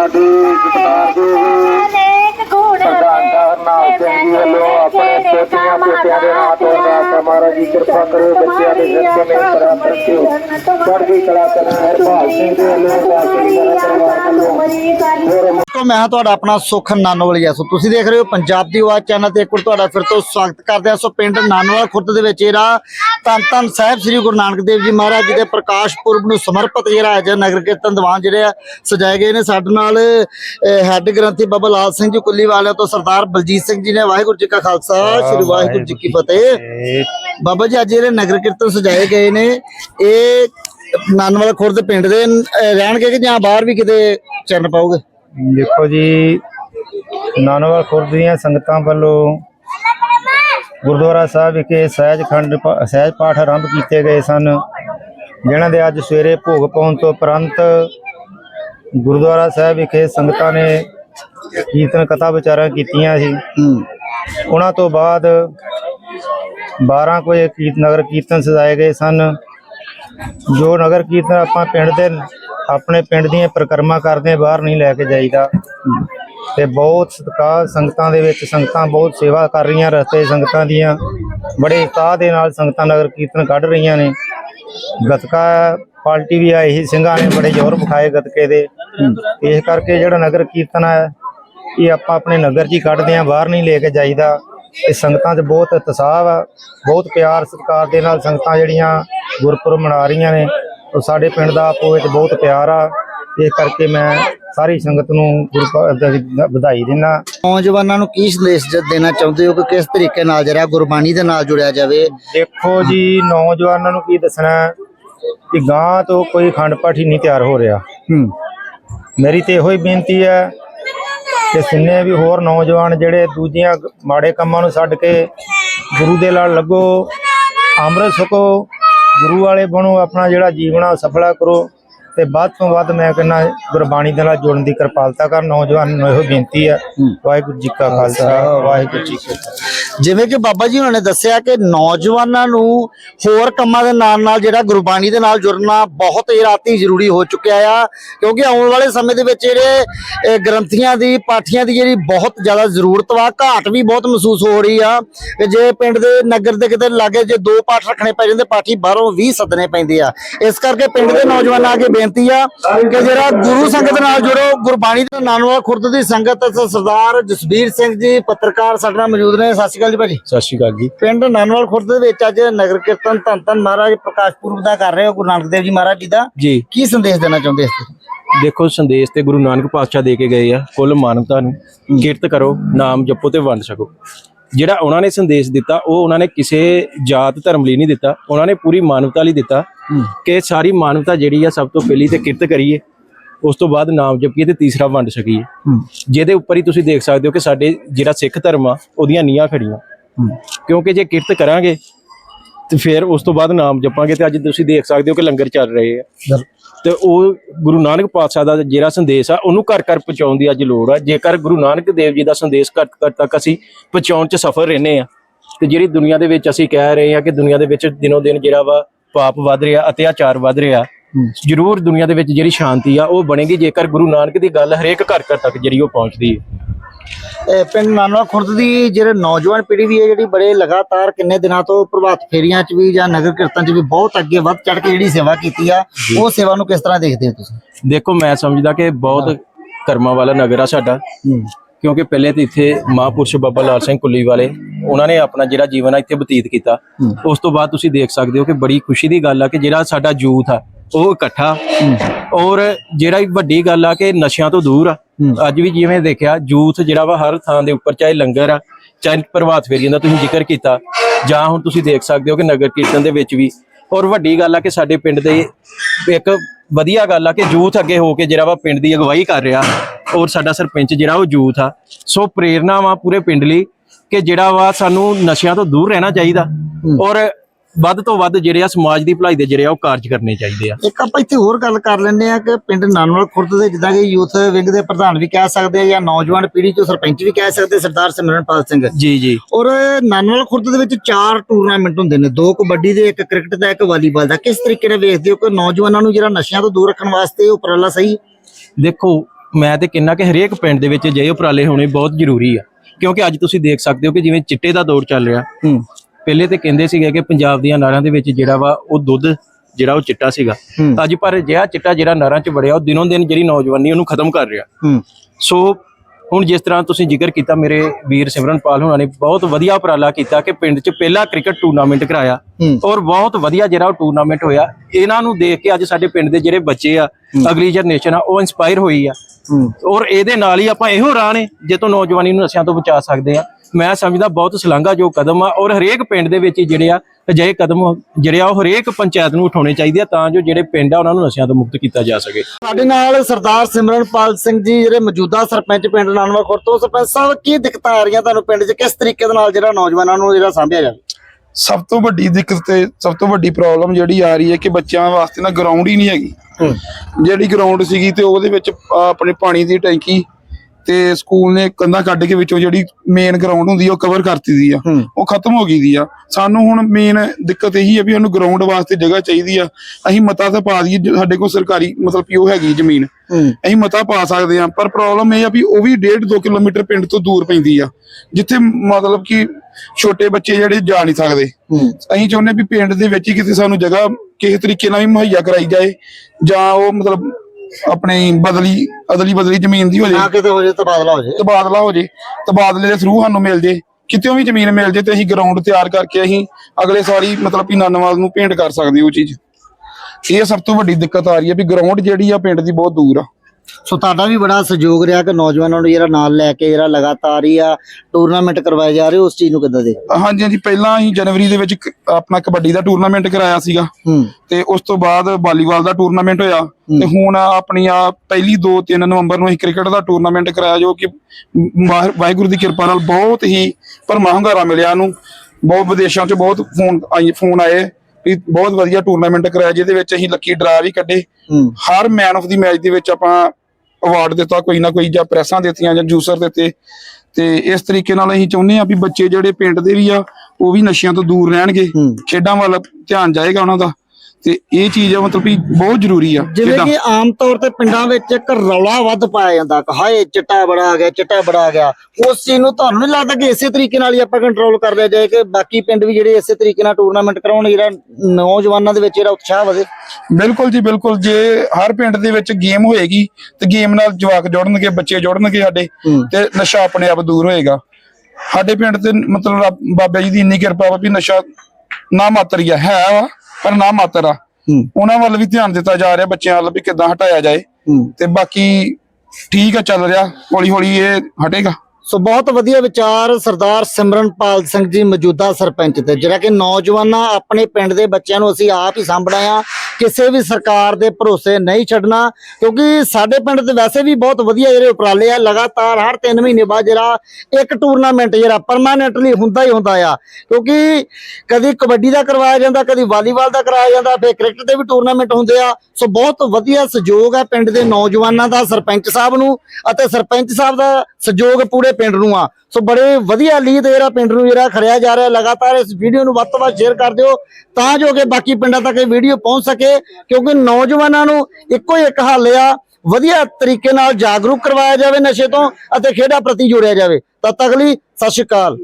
ਸਾਡੇ ਸਤਿਕਾਰਯੋਗ ਦੇ ਮਹਾਰਾਜ ਜੀ ਕਿਰਪਾ ਕਰੋ, ਬੱਚਿਆਂ ਦੇ ਸਿਰ ਤੇ ਪ੍ਰਾਪਤ ਰੱਖਿਓ ਚੜ੍ਹਦੀ ਕਲਾ ਕਰਨਾ ਹਰਪਾਲ ਸਿੰਘ ਦੇ ਵੱਲੋਂ ਦਾ ਪਰਿਵਾਰ ਵੱਲੋਂ ਹੋਰ ਤੋਂ ਮੈਂ ਹਾਂ ਤੁਹਾਡਾ ਆਪਣਾ ਸੁਖ ਨਾਨੋਵਾਲੀਆ। ਸੋ ਤੁਸੀਂ ਦੇਖ ਰਹੇ ਹੋ ਪੰਜਾਬ ਦੀ ਆਵਾਜ਼ ਚੈਨਲ ਤੇ ਇੱਕ ਵਾਰ ਤੁਹਾਡਾ ਫਿਰ ਤੋਂ ਸਵਾਗਤ ਕਰਦੇ ਹਾਂ। ਸੋ ਪਿੰਡ ਨਾਨੋਵਾਲ ਖੁਰਦ ਦੇ ਵਿੱਚ ਜਿਹੜਾ ਧੰਨ ਧੰਨ ਸਾਹਿਬ ਸ੍ਰੀ ਗੁਰੂ ਨਾਨਕ ਦੇਵ ਜੀ ਮਹਾਰਾਜ ਜੀ ਦੇ ਪ੍ਰਕਾਸ਼ ਪੁਰਬ ਨੂੰ ਸਮਰਪਿਤ ਜਿਹੜਾ ਅੱਜ ਨਗਰ ਕੀਰਤਨ ਦੀਵਾਨ ਜਿਹੜੇ ਆ ਸਜਾਏ ਗਏ ਨੇ। ਸਾਡੇ ਨਾਲ ਹੈੱਡ ਗ੍ਰੰਥੀ ਬਾਬਾ ਲਾਲ ਸਿੰਘ ਜੀ ਕੁੱਲੀ ਵਾਲਿਆਂ ਤੋਂ ਸਰਦਾਰ ਬਲਜੀਤ ਸਿੰਘ ਜੀ ਨੇ। ਵਾਹਿਗੁਰੂ ਜੀ ਕਾ ਖਾਲਸਾ ਸ੍ਰੀ ਵਾਹਿਗੁਰੂ ਜੀ ਕੀ ਫਤਿਹ। ਬਾਬਾ ਜੀ ਅੱਜ ਜਿਹੜੇ ਨਗਰ ਕੀਰਤਨ ਸਜਾਏ ਗਏ ਨੇ ਇਹ ਨਾਨੋਵਾਲ ਖੁਰਦ ਪਿੰਡ ਦੇ ਰਹਿਣਗੇ ਕਿ ਜਾਂ ਬਾਹਰ ਵੀ ਕਿਤੇ ਚਰਨ ਪਾਓਗੇ? ਦੇਖੋ ਜੀ ਨਾਨੋਵਾਲ ਖੁਰਦ ਦੀਆਂ ਸੰਗਤਾਂ ਵੱਲੋਂ ਗੁਰਦੁਆਰਾ ਸਾਹਿਬ ਵਿਖੇ ਸਹਿਜ ਖੰਡ ਸਹਿਜ ਪਾਠ ਆਰੰਭ ਕੀਤੇ ਗਏ ਸਨ ਜਿਨ੍ਹਾਂ ਦੇ ਅੱਜ ਸਵੇਰੇ ਭੋਗ ਪਾਉਣ ਤੋਂ ਉਪਰੰਤ ਗੁਰਦੁਆਰਾ ਸਾਹਿਬ ਵਿਖੇ ਸੰਗਤਾਂ ਨੇ ਕੀਰਤਨ ਕਥਾ ਵਿਚਾਰਾਂ ਕੀਤੀਆਂ ਸੀ। ਉਹਨਾਂ ਤੋਂ ਬਾਅਦ 12 ਕੋਈ ਕੀਰਤ ਨਗਰ ਕੀਰਤਨ ਸਜਾਏ ਗਏ ਸਨ। ਜੋ ਨਗਰ ਕੀਰਤਨ ਆਪਾਂ ਪਿੰਡ ਦੇ ਆਪਣੇ ਪਿੰਡ ਦੀਆਂ ਪ੍ਰਕਰਮਾ ਕਰਦੇ, ਬਾਹਰ ਨਹੀਂ ਲੈ ਕੇ ਜਾਈਦਾ। ਤੇ ਬਹੁਤ ਸਤਿਕਾਰ ਸੰਗਤਾਂ ਦੇ ਵਿੱਚ, ਸੰਗਤਾਂ ਬਹੁਤ ਸੇਵਾ ਕਰ ਰਹੀਆਂ, ਰਸਤੇ ਸੰਗਤਾਂ ਦੀਆਂ। ਬੜੇ ਉਤਸ਼ਾਹ ਦੇ ਨਾਲ ਸੰਗਤਾਂ ਨਗਰ ਕੀਰਤਨ ਕੱਢ ਰਹੀਆਂ ਨੇ। ਗਤਕਾ ਪਾਰਟੀ ਵੀ ਆਈ ਸੀ, ਸਿੰਘਾਂ ਨੇ ਬੜੇ ਜ਼ੋਰ ਵਿਖਾਏ ਗਤਕੇ ਦੇ। ਇਸ ਕਰਕੇ ਜਿਹੜਾ ਨਗਰ ਕੀਰਤਨ ਹੈ, ਇਹ ਆਪਾਂ ਆਪਣੇ ਨਗਰ 'ਚ ਹੀ ਕੱਢਦੇ ਹਾਂ, ਬਾਹਰ ਨਹੀਂ ਲੈ ਕੇ ਜਾਈਦਾ। ਤੇ ਸੰਗਤਾਂ 'ਚ ਬਹੁਤ ਉਤਸ਼ਾਹ ਆ ਬਹੁਤ ਪਿਆਰ, ਸਤਿਕਾਰ ਦੇ ਨਾਲ ਸੰਗਤਾਂ ਜਿਹੜੀਆਂ ਗੁਰਪੁਰਬ ਮਨਾ ਰਹੀਆਂ ਨੇ। ਉਹ ਸਾਡੇ ਪਿੰਡ ਦਾ ਆਪੋ ਵਿੱਚ ਬਹੁਤ ਪਿਆਰ ਆ। ਇਸ ਕਰਕੇ ਮੈਂ ਸਾਰੀ ਸੰਗਤ ਨੂੰ ਗੁਰਪੁਰਬ ਦੀ ਵਧਾਈ ਦਿੰਦਾ। ਨੌਜਵਾਨਾਂ ਨੂੰ ਕੀ ਸੰਦੇਸ਼ ਦੇਣਾ ਚਾਹੁੰਦੇ ਹੋ ਕਿ ਕਿਸ ਤਰੀਕੇ ਨਾਲ ਜਿਹੜਾ ਗੁਰਬਾਣੀ ਦੇ ਨਾਲ ਜੁੜਿਆ ਜਾਵੇ? ਦੇਖੋ ਜੀ ਨੌਜਵਾਨਾਂ ਨੂੰ ਕੀ ਦੱਸਣਾ ਕਿ ਗਾਂ ਤੋਂ ਕੋਈ ਖੰਡ ਪਾਠੀ ਨਹੀਂ ਤਿਆਰ ਹੋ ਰਿਹਾ। ਮੇਰੀ ਤੇ ਇਹੋ ਹੀ ਬੇਨਤੀ ਹੈ ਕਿ ਜਿੰਨੇ ਵੀ ਹੋਰ ਨੌਜਵਾਨ ਜਿਹੜੇ ਦੂਜੀਆਂ ਮਾੜੇ ਕੰਮਾਂ ਨੂੰ ਛੱਡ ਕੇ ਗੁਰੂ ਦੇ ਨਾਲ ਲੱਗੋ ਅੰਮ੍ਰਿਤ ਛਕੋ ਗੁਰੂ ਵਾਲੇ ਬਣੋ ਆਪਣਾ ਜਿਹੜਾ ਜੀਵਨ ਆ ਸਫਲਾ ਕਰੋ। ਤੇ ਵੱਧ ਤੋਂ ਵੱਧ ਮੈਂ ਕਹਿੰਦਾ ਗੁਰਬਾਣੀ ਦੇ ਨਾਲ ਜੁੜਨ ਦੀ ਕਿਰਪਾਲਤਾ ਕਰ। ਨੌਜਵਾਨ ਨੂੰ ਇਹੋ ਬੇਨਤੀ ਹੈ। ਵਾਹਿਗੁਰੂ ਜੀ ਕਾ ਖਾਲਸਾ ਵਾਹਿਗੁਰੂ ਜੀ ਕੀ ਫਤਿਹ। ਜਿਵੇਂ ਕਿ ਬਾਬਾ ਜੀ ਉਹਨਾਂ ਨੇ ਦੱਸਿਆ ਕਿ ਨੌਜਵਾਨਾਂ ਨੂੰ ਹੋਰ ਕੰਮਾਂ ਦੇ ਨਾਲ ਨਾਲ ਜਿਹੜਾ ਗੁਰਬਾਣੀ ਦੇ ਨਾਲ ਜੁੜਨਾ ਬਹੁਤ ਹੀ ਰਾਤੀ ਜ਼ਰੂਰੀ ਹੋ ਚੁੱਕਿਆ ਆ, ਕਿਉਂਕਿ ਆਉਣ ਵਾਲੇ ਸਮੇਂ ਦੇ ਵਿੱਚ ਜਿਹੜੇ ਗ੍ਰੰਥੀਆਂ ਦੀ, ਪਾਠੀਆਂ ਦੀ ਜਿਹੜੀ ਬਹੁਤ ਜ਼ਿਆਦਾ ਜ਼ਰੂਰਤ ਵਾ, ਘਾਟ ਵੀ ਬਹੁਤ ਮਹਿਸੂਸ ਹੋ ਰਹੀ ਆ। ਜੇ ਪਿੰਡ ਦੇ ਨਗਰ ਦੇ ਕਿਤੇ ਲਾਗੇ ਜੇ ਦੋ ਪਾਠ ਰੱਖਣੇ ਪੈ ਜਾਂਦੇ, ਪਾਠੀ ਬਾਹਰੋਂ 20 ਸੱਦਣੇ ਪੈਂਦੇ ਆ। ਇਸ ਕਰਕੇ ਪਿੰਡ ਦੇ ਨੌਜਵਾਨਾਂ ਅੱਗੇ ਬੇਨਤੀ ਆ ਕਿ ਜਿਹੜਾ ਗੁਰੂ ਸੰਗਤ ਨਾਲ ਜੁੜੋ, ਗੁਰਬਾਣੀ ਦੇ ਨਾਨੋਆ ਖੁਰਦ ਦੀ ਸੰਗਤ, ਸਰਦਾਰ ਜਸਬੀਰ ਸਿੰਘ ਜੀ, ਪੱਤਰਕਾਰ ਸਾਡੇ ਨਾਲ ਮੌਜੂਦ ਨੇ, ਸਤਿ ਸ਼੍ਰੀ ਅਕਾਲ ਜੀ ਭਾਜੀ। ਸਤਿ ਸ਼੍ਰੀ ਅਕਾਲ ਜੀ। ਪਿੰਡ ਨਾਨੋਵਾਲ ਖੁਰਦ ਦੇ ਵਿੱਚ ਅੱਜ ਨਗਰ ਕੀਰਤਨ ਧੰਨ ਧੰਨ ਮਹਾਰਾਜ ਪ੍ਰਕਾਸ਼ ਪੁਰਬ ਦਾ ਕਰ ਰਹੇ ਹੋ ਗੁਰੂ ਨਾਨਕ ਦੇਵ ਜੀ ਮਹਾਰਾਜ ਜੀ ਦਾ। ਜੀ। ਕੀ ਸੰਦੇਸ਼ ਦੇਣਾ ਚਾਹੁੰਦੇ ਇਸ ਤੇ? ਦੇਖੋ ਸੰਦੇਸ਼ ਤੇ ਗੁਰੂ ਨਾਨਕ ਪਾਤਸ਼ਾਹ ਦੇ ਕੇ ਗਏ ਆ। ਕੁੱਲ ਮਾਨਵਤਾ ਨੂੰ ਕਿਰਤ ਕਰੋ ਨਾਮ ਜਪੋ ਤੇ ਵੰਡ ਸਕੋ ਜਿਹੜਾ ਉਹਨਾਂ ਨੇ ਸੰਦੇਸ਼ ਦਿੱਤਾ ਉਹ ਉਹਨਾਂ ਨੇ ਕਿਸੇ ਜਾਤ ਧਰਮ ਲਈ ਨਹੀਂ ਦਿੱਤਾ। ਉਹਨਾਂ ਨੇ ਪੂਰੀ ਮਾਨਵਤਾ ਲਈ ਦਿੱਤਾ ਕਿ ਸਾਰੀ ਮਾਨਵਤਾ ਜਿਹੜੀ ਆ ਸਭ ਤੋਂ ਪਹਿਲੀ ਤੇ ਕਿਰਤ ਕਰੀਏ। ਉਸ ਤੋਂ ਬਾਅਦ ਨਾਮ ਜਪੀਏ ਤੇ ਤੀਸਰਾ ਵੰਡ ਸਕੀਏ ਜਿਹਦੇ ਉੱਪਰ ਹੀ ਤੁਸੀਂ ਦੇਖ ਸਕਦੇ ਹੋ ਕਿ ਸਾਡੇ ਜਿਹੜਾ ਸਿੱਖ ਧਰਮ ਆ ਉਹਦੀਆਂ ਨੀਹਾਂ ਖੜੀਆਂ। ਕਿਉਂਕਿ ਜੇ ਕਿਰਤ ਕਰਾਂਗੇ ਤੇ ਫਿਰ ਉਸ ਤੋਂ ਬਾਅਦ ਨਾਮ ਜਪਾਂਗੇ ਤੇ ਅੱਜ ਤੁਸੀਂ ਦੇਖ ਸਕਦੇ ਹੋ ਕਿ ਲੰਗਰ ਚੱਲ ਰਹੇ ਆ। ਤੇ ਉਹ ਗੁਰੂ ਨਾਨਕ ਪਾਤਸ਼ਾਹ ਦਾ ਜਿਹੜਾ ਸੰਦੇਸ਼ ਆ ਉਹਨੂੰ ਘਰ ਘਰ ਪਹੁੰਚਾਉਣ ਦੀ ਅੱਜ ਲੋੜ ਆ। ਜੇਕਰ ਗੁਰੂ ਨਾਨਕ ਦੇਵ ਜੀ ਦਾ ਸੰਦੇਸ਼ ਘਰ ਘਰ ਤੱਕ ਅਸੀਂ ਪਹੁੰਚਾਉਣ 'ਚ ਸਫਲ ਰਹਿੰਦੇ ਆ ਤੇ ਜਿਹੜੀ ਦੁਨੀਆ ਦੇ ਵਿੱਚ ਅਸੀਂ ਕਹਿ ਰਹੇ ਆ ਕਿ ਦੁਨੀਆ ਦੇ ਵਿੱਚ ਦਿਨੋ ਦਿਨ ਜਿਹੜਾ ਵਾ ਪਾਪ ਵੱਧ ਰਿਹਾ ਅਤਿਆਚਾਰ ਵੱਧ ਰਿਹਾ ਜ਼ਰੂਰ ਦੁਨੀਆ ਦੇ ਵਿੱਚ ਜਿਹੜੀ ਸ਼ਾਂਤੀ ਆ ਉਹ ਬਣੇਗੀ ਜੇਕਰ ਗੁਰੂ ਨਾਨਕ ਦੀ ਗੱਲ ਹਰੇਕ ਘਰ ਘਰ ਤੱਕ ਜਿਹੜੀ ਉਹ ਪਹੁੰਚਦੀ ਹੈ। ਇਹ ਪਿੰਡ ਨਾਨੋਵਾਲ ਖੁਰਦ ਦੀ ਜਿਹੜੇ ਨੌਜਵਾਨ ਪੀੜ੍ਹੀ ਵੀ ਹੈ ਜਿਹੜੀ ਬੜੇ ਲਗਾਤਾਰ ਕਿੰਨੇ ਦਿਨਾਂ ਤੋਂ ਪ੍ਰਭਾਤ ਫੇਰੀਆਂ 'ਚ ਵੀ ਜਾਂ ਨਗਰ ਕੀਰਤਨ 'ਚ ਵੀ ਬਹੁਤ ਅੱਗੇ ਵੱਧ ਚੜ ਕੇ ਜਿਹੜੀ ਸੇਵਾ ਕੀਤੀ ਆ ਉਹ ਸੇਵਾ ਨੂੰ ਕਿਸ ਤਰ੍ਹਾਂ ਦੇਖਦੇ ਹੋ ਤੁਸੀਂ? ਦੇਖੋ ਮੈਂ ਸਮਝਦਾ ਕਿ ਬਹੁਤ ਕਰਮਾਂ ਵਾਲਾ ਨਗਰ ਆ ਸਾਡਾ। ਕਿਉਂਕਿ ਪਹਿਲੇ ਤੇ ਇੱਥੇ ਮਹਾਂਪੁਰਸ਼ ਬਾਬਾ ਲਾਲ ਸਿੰਘ ਕੁੱਲੀ ਵਾਲੇ ਉਹਨਾਂ ਨੇ ਆਪਣਾ ਜਿਹੜਾ ਜੀਵਨ ਆ ਇੱਥੇ ਬਤੀਤ ਕੀਤਾ। ਉਸ ਤੋਂ ਬਾਅਦ ਤੁਸੀਂ ਦੇਖ ਸਕਦੇ ਹੋ ਕਿ ਬੜੀ ਖੁਸ਼ੀ ਦੀ ਗੱਲ ਆ ਕਿ ਜਿਹੜਾ ਸਾਡਾ ਯੂਥ ਆ ਉਹ ਇਕੱਠਾ। ਔਰ ਜਿਹੜਾ ਵੱਡੀ ਗੱਲ ਆ ਕਿ ਨਸ਼ਿਆਂ ਤੋਂ ਦੂਰ ਆ। ਅੱਜ ਵੀ ਜਿਵੇਂ ਦੇਖਿਆ ਯੂਥ ਜਿਹੜਾ ਵਾ ਹਰ ਥਾਂ ਦੇ ਉੱਪਰ ਚਾਹੇ ਲੰਗਰ ਆ ਚਾਹੇ ਪ੍ਰਭਾਤ ਫੇਰੀਆਂ ਦਾ ਤੁਸੀਂ ਜ਼ਿਕਰ ਕੀਤਾ ਜਾਂ ਹੁਣ ਤੁਸੀਂ ਦੇਖ ਸਕਦੇ ਹੋ ਕਿ ਨਗਰ ਕੀਰਤਨ ਦੇ ਵਿੱਚ ਵੀ। ਔਰ ਵੱਡੀ ਗੱਲ ਆ ਕਿ ਸਾਡੇ ਪਿੰਡ ਦੇ ਇੱਕ ਵਧੀਆ ਗੱਲ ਆ ਕਿ ਯੂਥ ਅੱਗੇ ਹੋ ਕੇ ਜਿਹੜਾ ਵਾ ਪਿੰਡ ਦੀ ਅਗਵਾਈ ਕਰ ਰਿਹਾ। ਔਰ ਸਾਡਾ ਸਰਪੰਚ ਜਿਹੜਾ ਉਹ ਯੂਥ ਆ। ਸੋ ਪ੍ਰੇਰਨਾ ਵਾ ਪੂਰੇ ਪਿੰਡ ਲਈ ਕਿ ਜਿਹੜਾ ਵਾ ਸਾਨੂੰ ਨਸ਼ਿਆਂ ਤੋਂ ਦੂਰ ਰਹਿਣਾ ਚਾਹੀਦਾ। ਔਰ ਵੱਧ ਤੋਂ ਵੱਧ ਜਿਹੜੇ ਆ ਸਮਾਜ ਦੀ ਭਲਾਈ ਦੇ ਜਿਹੜੇ ਆ ਉਹ ਕਾਰਜ ਕਰਨੇ ਚਾਹੀਦੇ ਆ। ਇੱਕ ਆਪਾਂ ਇੱਥੇ ਹੋਰ ਗੱਲ ਕਰ ਲੈਂਦੇ ਆ ਕਿ ਪਿੰਡ ਨਾਨੋਵਾਲ ਖੁਰਦ ਦੇ ਜਿੱਦਾਂ ਕਿ ਯੂਥ ਵਿੰਗ ਦੇ ਪ੍ਰਧਾਨ ਵੀ ਕਹਿ ਸਕਦੇ ਆ ਜਾਂ ਨੌਜਵਾਨ ਪੀੜ੍ਹੀ ਚੋਂ ਸਰਪੰਚ ਵੀ ਕਹਿ ਸਕਦੇ ਸਰਦਾਰ ਸਿਮਰਨਪਾਲ ਸਿੰਘ। ਜੀ ਜੀ। ਔਰ ਨਾਨੋਵਾਲ ਖੁਰਦ ਦੇ ਵਿੱਚ ਚਾਰ ਟੂਰਨਾਮੈਂਟ ਹੁੰਦੇ ਨੇ ਦੋ ਕਬੱਡੀ ਦੇ ਇੱਕ ਕ੍ਰਿਕਟ ਦਾ ਇੱਕ ਵਾਲੀਬਾਲ ਦਾ। ਕਿਸ ਤਰੀਕੇ ਨਾਲ ਵੇਖਦੇ ਹੋ ਕਿ ਨੌਜਵਾਨਾਂ ਨੂੰ ਜਿਹੜਾ ਨਸ਼ਿਆਂ ਤੋਂ ਦੂਰ ਰੱਖਣ ਵਾਸਤੇ ਇਹ ਉਪਰਾਲਾ ਸਹੀ? ਦੇਖੋ ਮੈਂ ਤੇ ਕਿੰਨਾ ਕਿ ਹਰੇਕ ਪਿੰਡ ਦੇ ਵਿੱਚ ਅਜਿਹੇ ਉਪਰਾਲੇ ਹੋਣੇ ਬਹੁਤ ਜ਼ਰੂਰੀ ਆ। ਕਿਉਂਕਿ ਅੱਜ ਤੁਸੀਂ ਦੇਖ ਸਕਦੇ ਹੋ ਕਿ ਜਿਵੇਂ ਚਿੱਟੇ ਦਾ ਦੌਰ ਚੱਲ ਰਿਹਾ ਹੂੰ। ਪਹਿਲੇ ਤੇ ਕਹਿੰਦੇ ਸੀਗੇ ਕਿ ਪੰਜਾਬ ਦੀਆਂ ਨਹਿਰਾਂ ਦੇ ਵਿੱਚ ਜਿਹੜਾ ਵਾ ਉਹ ਦੁੱਧ ਜਿਹੜਾ ਉਹ ਚਿੱਟਾ ਸੀਗਾ। ਅੱਜ ਪਰ ਜਿਹੜਾ ਚਿੱਟਾ ਜਿਹੜਾ ਨਹਿਰਾਂ 'ਚ ਵੜਿਆ ਉਹ ਦਿਨੋਂ ਦਿਨ ਜਿਹੜੀ ਨੌਜਵਾਨੀ ਉਹਨੂੰ ਖਤਮ ਕਰ ਰਿਹਾ। ਸੋ ਹੁਣ ਜਿਸ ਤਰ੍ਹਾਂ ਤੁਸੀਂ ਜ਼ਿਕਰ ਕੀਤਾ ਮੇਰੇ ਵੀਰ ਸਿਮਰਨਪਾਲ ਹੋਣਾ ਨੇ ਬਹੁਤ ਵਧੀਆ ਉਪਰਾਲਾ ਕੀਤਾ ਕਿ ਪਿੰਡ 'ਚ ਪਹਿਲਾ ਕ੍ਰਿਕਟ ਟੂਰਨਾਮੈਂਟ ਕਰਾਇਆ। ਔਰ ਬਹੁਤ ਵਧੀਆ ਜਿਹੜਾ ਉਹ ਟੂਰਨਾਮੈਂਟ ਹੋਇਆ। ਇਹਨਾਂ ਨੂੰ ਦੇਖ ਕੇ ਅੱਜ ਸਾਡੇ ਪਿੰਡ ਦੇ ਜਿਹੜੇ ਬੱਚੇ ਆ ਅਗਲੀ ਜਨਰੇਸ਼ਨ ਆ ਉਹ ਇਨਸਪਾਇਰ ਹੋਈ ਆ। ਔਰ ਇਹਦੇ ਨਾਲ ਹੀ ਆਪਾਂ ਇਹੋ ਰਾਹ ਨੇ ਜੇ ਤੋਂ ਨੌਜਵਾਨੀ ਨੂੰ ਨਸ਼ਿਆਂ ਤੋਂ ਬਚਾ ਸਕਦੇ ਆ। ਮੈਂ ਸਮਝਦਾ ਬਹੁਤ ਸ਼ਲਾਘਾਯੋਗ ਕਦਮ ਆ ਔਰ ਹਰੇਕ ਪਿੰਡ ਦੇ ਵਿੱਚ ਜਿਹੜੇ ਆ ਅਜਿਹੇ ਕਦਮ ਜਿਹੜੇ ਆ ਉਹ ਹਰੇਕ ਪੰਚਾਇਤ ਨੂੰ ਉਠਾਉਣੇ ਚਾਹੀਦੇ ਆ ਤਾਂ ਜੋ ਜਿਹੜੇ ਪਿੰਡ ਆ ਉਹਨਾਂ ਨੂੰ ਨਸ਼ਿਆਂ ਤੋਂ ਮੁਕਤ ਕੀਤਾ ਜਾ ਸਕੇ। ਸਾਡੇ ਨਾਲ ਸਰਦਾਰ ਸਿਮਰਨਪਾਲ ਸਿੰਘ ਜੀ ਜਿਹੜੇ ਮੌਜੂਦਾ ਸਰਪੰਚ ਪਿੰਡ ਨਾਨਵਾ ਤੋਂ ਸਰਪੰਚ ਸਾਹਿਬ ਕੀ ਦਿੱਕਤਾਂ ਆ ਰਹੀਆਂ ਤੁਹਾਨੂੰ ਪਿੰਡ 'ਚ? ਕਿਸ ਤਰੀਕੇ ਦੇ ਨਾਲ ਜਿਹੜਾ ਨੌਜਵਾਨਾਂ ਨੂੰ ਜਿਹੜਾ ਸਾਂਭਿਆ ਜਾਵੇ? ਸਭ ਤੋਂ ਵੱਡੀ ਦਿੱਕਤ ਤੇ ਸਭ ਤੋਂ ਵੱਡੀ ਪ੍ਰੋਬਲਮ ਜਿਹੜੀ ਆ ਰਹੀ ਹੈ ਕਿ ਬੱਚਿਆਂ ਵਾਸਤੇ ਨਾ ਗਰਾਊਂਡ ਹੀ ਨਹੀਂ ਹੈਗੀ। ਜਿਹੜੀ ਗਰਾਊਂਡ ਸੀਗੀ ਤੇ ਉਹਦੇ ਵਿੱਚ ਆਪਣੇ ਪਾਣੀ ਦੀ ਟੈਂਕੀ ਤੇ ਸਕੂਲ ਨੇ ਕੰਧਾਂ ਕੱਢ ਕੇ ਵਿੱਚੋਂ ਜਿਹੜੀ ਮੇਨ ਗਰਾਊਂਡ ਹੁੰਦੀ ਆ ਉਹ ਕਵਰ ਕਰਤੀ ਦੀ ਆ। ਉਹ ਖਤਮ ਹੋ ਗਈ ਦੀ ਆ। ਸਾਨੂੰ ਹੁਣ ਮੇਨ ਦਿੱਕਤ ਇਹੀ ਹੈ ਵੀ ਉਹਨੂੰ ਗਰਾਊਂਡ ਵਾਸਤੇ ਜਗ੍ਹਾ ਚਾਹੀਦੀ ਆ। ਅਸੀਂ ਮਤਾ ਤਾਂ ਪਾ ਦਈਏ ਸਾਡੇ ਕੋਲ ਸਰਕਾਰੀ ਮਤਲਬ ਕਿ ਉਹ ਹੈਗੀ ਜ਼ਮੀਨ। ਅਸੀਂ ਮਤਾ ਪਾ ਸਕਦੇ ਆ ਪਰ ਪ੍ਰੋਬਲਮ ਇਹ ਆ ਵੀ ਉਹ ਵੀ 1.5 2 ਕਿਲੋਮੀਟਰ ਪਿੰਡ ਤੋਂ ਦੂਰ ਪੈਂਦੀ ਆ। ਜਿੱਥੇ ਮਤਲਬ ਕਿ ਛੋਟੇ ਬੱਚੇ ਜਿਹੜੇ ਜਾ ਨਹੀਂ ਸਕਦੇ। ਅਸੀਂ ਚਾਹੁੰਦੇ ਵੀ ਪਿੰਡ ਦੇ ਵਿੱਚ ਹੀ ਕਿਤੇ ਸਾਨੂੰ ਜਗ੍ਹਾ ਕਿਸੇ ਤਰੀਕੇ ਨਾਲ ਵੀ ਮੁਹੱਈਆ ਕਰਾਈ ਜਾਏ। ਜਾਂ ਉਹ ਮਤਲਬ ਆਪਣੀ ਬਦਲੀ ਅਦਲੀ ਬਦਲੀ ਜ਼ਮੀਨ ਦੀ ਹੋ ਨਾ ਜਾਏ ਕਿਤੇ ਹੋ ਜੇ ਤਬਾਦਲਾ ਹੋ ਜੇ। ਤਬਾਦਲਾ ਹੋ ਜੇ। ਤਬਾਦਲੇ ਦੇ ਥਰੂ ਸਾਨੂੰ ਮਿਲ ਜੇ। ਕਿਤੇ ਵੀ ਜ਼ਮੀਨ ਮਿਲ ਜੇ ਤੇ ਅਸੀਂ ਗਰਾਊਂਡ ਤਿਆਰ ਕਰਕੇ ਅਸੀਂ ਅਗਲੇ ਸਾਰੀ ਮਤਲਬ ਕਿ ਨਾਨਵਾਲ ਨੂੰ ਪੇਂਟ ਕਰ ਸਕਦੇ ਉਹ ਚੀਜ਼। ਇਹ ਸਭ ਤੋਂ ਵੱਡੀ ਦਿੱਕਤ ਆ ਰਹੀ ਹੈ ਵੀ ਗਰਾਊਂਡ ਜਿਹੜੀ ਆ ਪਿੰਡ ਦੀ ਬਹੁਤ ਦੂਰ ਆ। ਸੋ ਤੁਹਾਡਾ ਵੀ ਬੜਾ ਸਹਿਯੋਗ ਰਿਹਾ ਕਿ ਨੌਜਵਾਨਾਂ ਨੂੰ ਜਿਹੜਾ ਨਾਲ ਲੈ ਕੇ ਜਿਹੜਾ ਲਗਾਤਾਰ ਹੀ ਆ ਟੂਰਨਾਮੈਂਟ ਕਰਵਾਏ ਜਾ ਰਹੇ ਉਸ ਚੀਜ਼ ਨੂੰ ਕਿੱਦਾਂ ਦੇ ਹਾਂਜੀ ਹਾਂਜੀ ਪਹਿਲਾਂ ਅਸੀਂ ਜਨਵਰੀ ਦੇ ਵਿੱਚ ਆਪਣਾ ਕਬੱਡੀ ਦਾ ਟੂਰਨਾਮੈਂਟ ਕਰਾਇਆ ਸੀਗਾ। ਹੂੰ। ਤੇ ਉਸ ਤੋਂ ਬਾਅਦ ਵਾਲੀਬਾਲ ਦਾ ਟੂਰਨਾਮੈਂਟ ਹੋਇਆ। ਤੇ ਹੁਣ ਆਪਣੀ ਆ ਪਹਿਲੀ 2-3 ਨਵੰਬਰ ਨੂੰ ਅਸੀਂ ਕ੍ਰਿਕਟ ਦਾ ਟੂਰਨਾਮੈਂਟ ਕਰਾਇਆ ਜੋ ਕਿ ਵਾਹਿ- ਵਾਹਿਗੁਰੂ ਦੀ ਕਿਰਪਾ ਨਾਲ ਬਹੁਤ ਹੀ ਭਰਮਾ ਹੁੰਗਾਰਾ ਮਿਲਿਆ ਨੂੰ ਬਹੁਤ ਵਿਦੇਸ਼ਾਂ 'ਚ ਬਹੁਤ ਫੋਨ ਆਈ ਫੋਨ ਆਏ ਵੀ ਬਹੁਤ ਵਧੀਆ ਟੂਰਨਾਮੈਂਟ ਕਰਾਇਆ ਜਿਹਦੇ ਵਿੱਚ ਅਸੀਂ ਲੱਕੀ ਡਰਾ ਵੀ ਕੱਢੇ। ਹੂੰ। ਹਰ ਮੈਨ ਆਫ ਦੀ ਮੈਚ ਦੇ ਵਿੱਚ ਆਪਾਂ ਅਵਾਰਡ ਦਿੱਤਾ ਕੋਈ ਨਾ ਕੋਈ ਜਾਂ ਪ੍ਰੈਸਾਂ ਦਿੱਤੀਆਂ ਜਾਂ ਜੂਸਰ ਦਿੱਤੇ। ਤੇ ਇਸ ਤਰੀਕੇ ਨਾਲ ਅਸੀਂ ਚਾਹੁੰਦੇ ਆ ਵੀ ਬੱਚੇ ਜਿਹੜੇ ਪਿੰਡ ਦੇ ਵੀ ਆ ਉਹ ਵੀ ਨਸ਼ਿਆਂ ਤੋਂ ਦੂਰ ਰਹਿਣਗੇ। ਖੇਡਾਂ ਵੱਲ ਧਿਆਨ ਜਾਏਗਾ ਉਹਨਾਂ ਦਾ। ਤੇ ਇਹ ਚੀਜ਼ ਆ ਮਤਲਬ ਵੀ ਬਹੁਤ ਜ਼ਰੂਰੀ ਆ ਜਿਵੇਂ। ਕਿ ਆਮ ਤੌਰ ਤੇ ਪਿੰਡਾਂ ਵਿੱਚ ਇੱਕ ਰੌਲਾ ਵੱਧ ਪਾਇਆ ਜਾਂਦਾ ਕਿ ਹਾਏ ਚਿੱਟਾ ਬੜਾ ਆ ਗਿਆ ਚਿੱਟਾ ਬੜਾ ਆ ਗਿਆ ਉਸ ਚੀਜ਼ ਨੂੰ ਤੁਹਾਨੂੰ ਨਹੀਂ ਲੱਗਦਾ ਕਿ ਇਸੇ ਤਰੀਕੇ ਨਾਲ ਹੀ ਆਪਾਂ ਕੰਟਰੋਲ ਕਰ ਲਿਆ ਜਾਏ ਕਿ ਬਾਕੀ ਪਿੰਡ ਵੀ ਜਿਹੜੇ ਇਸੇ ਤਰੀਕੇ ਨਾਲ ਟੂਰਨਾਮੈਂਟ ਕਰਾਉਣ ਜਿਹੜਾ ਨੌਜਵਾਨਾਂ ਦੇ ਵਿੱਚ ਜਿਹੜਾ ਉਤਸ਼ਾਹ ਵਧੇ ਬਿਲਕੁਲ ਜੀ ਬਿਲਕੁਲ ਜੇ ਹਰ ਪਿੰਡ ਦੇ ਵਿੱਚ ਗੇਮ ਹੋਏਗੀ ਤੇ ਗੇਮ ਨਾਲ ਜਵਾਕ ਜੁੜਨਗੇ ਬੱਚੇ ਜੁੜਨਗੇ ਸਾਡੇ। ਤੇ ਨਸ਼ਾ ਆਪਣੇ ਆਪ ਦੂਰ ਹੋਏਗਾ ਸਾਡੇ ਪਿੰਡ ਤੇ ਮਤਲਬ ਬਾਬਾ ਜੀ ਦੀ ਇੰਨੀ ਕਿਰਪਾ ਵਾ ਵੀ ਨਸ਼ਾ ਨਾ ਮਾਤਰ ਹੀ ਹੈ ਵਾ ਪਰ ਨਾ ਮਾਤਰ ਆ। ਉਹਨਾਂ ਵੱਲ ਵੀ ਧਿਆਨ ਦਿੱਤਾ ਜਾ ਰਿਹਾ ਬੱਚਿਆਂ ਵੱਲ ਵੀ ਕਿੱਦਾਂ ਹਟਾਇਆ ਜਾਏ। ਤੇ ਬਾਕੀ ਠੀਕ ਆ ਚੱਲ ਰਿਹਾ। ਹੌਲੀ ਹੌਲੀ ਇਹ ਹਟੇਗਾ। ਸੋ ਬਹੁਤ ਵਧੀਆ ਵਿਚਾਰ ਸਰਦਾਰ ਸਿਮਰਨਪਾਲ ਸਿੰਘ ਜੀ ਮੌਜੂਦਾ ਸਰਪੰਚ ਤੇ। ਜਿਹੜਾ ਕਿ ਨੌਜਵਾਨਾਂ ਆਪਣੇ ਪਿੰਡ ਦੇ ਬੱਚਿਆਂ ਨੂੰ ਅਸੀਂ ਆਪ ਹੀ ਸਾਂਭਣਾ ਆ। ਕਿਸੇ ਵੀ ਸਰਕਾਰ ਦੇ ਭਰੋਸੇ ਨਹੀਂ ਛੱਡਣਾ, ਕਿਉਂਕਿ ਸਾਡੇ ਪਿੰਡ ਦੇ ਵੈਸੇ ਵੀ ਬਹੁਤ ਵਧੀਆ ਜਿਹੜੇ ਉਪਰਾਲੇ ਆ, ਲਗਾਤਾਰ ਹਰ 3 ਮਹੀਨੇ ਬਾਅਦ ਜਿਹੜਾ ਇੱਕ ਟੂਰਨਾਮੈਂਟ ਜਿਹੜਾ ਪਰਮਾਨੈਂਟਲੀ ਹੁੰਦਾ ਹੀ ਹੁੰਦਾ ਆ। ਕਿਉਂਕਿ ਕਦੀ ਕਬੱਡੀ ਦਾ ਕਰਵਾਇਆ ਜਾਂਦਾ, ਕਦੀ ਵਾਲੀਬਾਲ ਦਾ ਕਰਾਇਆ ਜਾਂਦਾ, ਫਿਰ ਕ੍ਰਿਕਟ ਦੇ ਵੀ ਟੂਰਨਾਮੈਂਟ ਹੁੰਦੇ ਆ। ਸੋ ਬਹੁਤ ਵਧੀਆ ਸਹਿਯੋਗ ਹੈ ਪਿੰਡ ਦੇ ਨੌਜਵਾਨਾਂ ਦਾ, ਸਰਪੰਚ ਸਾਹਿਬ ਨੂੰ ਅਤੇ ਸਰਪੰਚ ਸਾਹਿਬ ਦਾ ਸਹਿਯੋਗ ਪੂਰੇ ਪਿੰਡ ਨੂੰ ਆ। ਸੋ ਬੜੇ ਵਧੀਆ ਲੀਡ ਜਿਹੜਾ ਪਿੰਡ ਨੂੰ ਜਿਹੜਾ ਖੜਿਆ ਜਾ ਰਿਹਾ, ਲਗਾਤਾਰ ਇਸ ਵੀਡੀਓ ਨੂੰ ਵੱਧ ਤੋਂ ਵੱਧ ਸ਼ੇਅਰ ਕਰ ਦਿਓ, ਤਾਂ ਜੋ ਕਿ ਬਾਕੀ ਪਿੰਡਾਂ ਤੱਕ ਇਹ ਵੀਡੀਓ ਪਹੁੰਚ ਸਕੇ। ਕਿਉਂਕਿ ਨੌਜਵਾਨਾਂ ਨੂੰ ਇੱਕੋ ਹੀ ਇੱਕ ਹੱਲ ਆ, ਵਧੀਆ ਤਰੀਕੇ ਨਾਲ ਜਾਗਰੂਕ ਕਰਵਾਇਆ ਜਾਵੇ ਨਸ਼ੇ ਤੋਂ ਅਤੇ ਖੇਡਾਂ ਪ੍ਰਤੀ ਜੋੜਿਆ ਜਾਵੇ। ਤਦ ਤੱਕ ਲਈ ਸਤਿ ਸ਼੍ਰੀ ਅਕਾਲ।